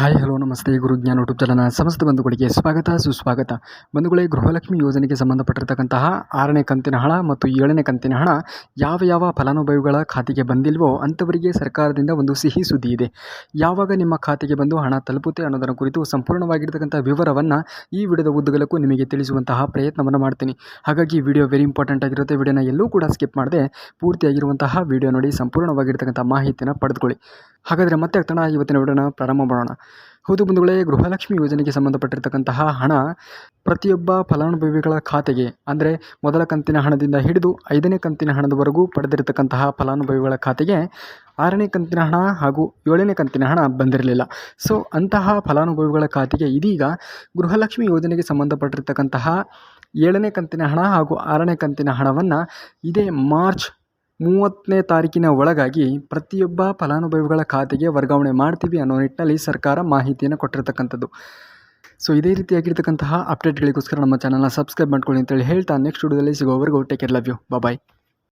Hi, hello, ನಮಸ್ತೆ. ಗುರುಜ್ಞಾನ YouTube ಚಾನಲ್ನ ಸಮಸ್ತ ಬಂಧುಗಳಿಗೆ ಸ್ವಾಗತ, ಸುಸ್ವಾಗತ. ಬಂಧುಗಳೇ, ಗೃಹಲಕ್ಷ್ಮಿ ಯೋಜನೆಗೆ ಸಂಬಂಧಪಟ್ಟಿರತಕ್ಕಂತಹ ಆರನೇ ಕಂತಿನ ಹಣ ಮತ್ತು ಏಳನೇ ಕಂತಿನ ಹಣ ಯಾವ ಯಾವ ಫಲಾನುಭವಿಗಳ ಖಾತೆಗೆ ಬಂದಿಲ್ವೋ ಅಂಥವರಿಗೆ ಸರ್ಕಾರದಿಂದ ಒಂದು ಸಿಹಿ ಸುದ್ದಿ ಇದೆ. ಯಾವಾಗ ನಿಮ್ಮ ಖಾತೆಗೆ ಬಂದು ಹಣ ತಲುಪುತ್ತೆ ಅನ್ನೋದರ ಕುರಿತು ಸಂಪೂರ್ಣವಾಗಿರ್ತಕ್ಕಂಥ ವಿವರವನ್ನು ಈ ವಿಡಿಯೋದ ಉದ್ದಗಲಕ್ಕೂ ನಿಮಗೆ ತಿಳಿಸುವಂತಹ ಪ್ರಯತ್ನವನ್ನು ಮಾಡ್ತೀನಿ. ಹಾಗಾಗಿ ವಿಡಿಯೋ ವೆರಿ ಇಂಪಾರ್ಟೆಂಟ್ ಆಗಿರುತ್ತೆ. ವಿಡಿಯೋನ ಎಲ್ಲೂ ಕೂಡ ಸ್ಕಿಪ್ ಮಾಡದೆ ಪೂರ್ತಿಯಾಗಿರುವಂತಹ ವಿಡಿಯೋ ನೋಡಿ, ಸಂಪೂರ್ಣವಾಗಿರ್ತಕ್ಕಂಥ ಮಾಹಿತಿಯನ್ನು ಪಡೆದುಕೊಳ್ಳಿ. ಹಾಗಾದರೆ ಮತ್ತೆ ಆಗ್ತಾಣ ಇವತ್ತಿನ ವಿಡಿಯೋನ ಪ್ರಾರಂಭ ಮಾಡೋಣ. ಹೌದು ಬಂಧುಗಳೇ, ಗೃಹಲಕ್ಷ್ಮಿ ಯೋಜನೆಗೆ ಸಂಬಂಧಪಟ್ಟಿರ್ತಕ್ಕಂತಹ ಹಣ ಪ್ರತಿಯೊಬ್ಬ ಫಲಾನುಭವಿಗಳ ಖಾತೆಗೆ, ಅಂದರೆ ಮೊದಲ ಕಂತಿನ ಹಣದಿಂದ ಹಿಡಿದು ಐದನೇ ಕಂತಿನ ಹಣದವರೆಗೂ ಪಡೆದಿರತಕ್ಕಂತಹ ಫಲಾನುಭವಿಗಳ ಖಾತೆಗೆ ಆರನೇ ಕಂತಿನ ಹಣ ಹಾಗೂ ಏಳನೇ ಕಂತಿನ ಹಣ ಬಂದಿರಲಿಲ್ಲ. ಸೊ ಅಂತಹ ಫಲಾನುಭವಿಗಳ ಖಾತೆಗೆ ಇದೀಗ ಗೃಹಲಕ್ಷ್ಮಿ ಯೋಜನೆಗೆ ಸಂಬಂಧಪಟ್ಟಿರ್ತಕ್ಕಂತಹ ಏಳನೇ ಕಂತಿನ ಹಣ ಹಾಗೂ ಆರನೇ ಕಂತಿನ ಹಣವನ್ನು ಇದೇ ಮಾರ್ಚ್ ಮೂವತ್ತನೇ ತಾರೀಕಿನ ಒಳಗಾಗಿ ಪ್ರತಿಯೊಬ್ಬ ಫಲಾನುಭವಿಗಳ ಖಾತೆಗೆ ವರ್ಗಾವಣೆ ಮಾಡ್ತೀವಿ ಅನ್ನೋ ನಿಟ್ಟಿನಲ್ಲಿ ಸರ್ಕಾರ ಮಾಹಿತಿಯನ್ನು ಕೊಟ್ಟಿರತಕ್ಕಂಥದ್ದು. ಸೊ ಇದೇ ರೀತಿಯಾಗಿರ್ತಕ್ಕಂತಹ ಅಪ್ಡೇಟ್ಗಳಿಗೋಸ್ಕರ ನಮ್ಮ ಚಾನಲ್ನ ಸಬ್ಸ್ಕ್ರೈಬ್ ಮಾಡ್ಕೊಳ್ಳಿ ಅಂತೇಳಿ ಹೇಳ್ತಾ ನೆಕ್ಸ್ಟ್ ವಿಡಿಯೋದಲ್ಲಿ ಸಿಗೋವರೆಗೂ take care love you bye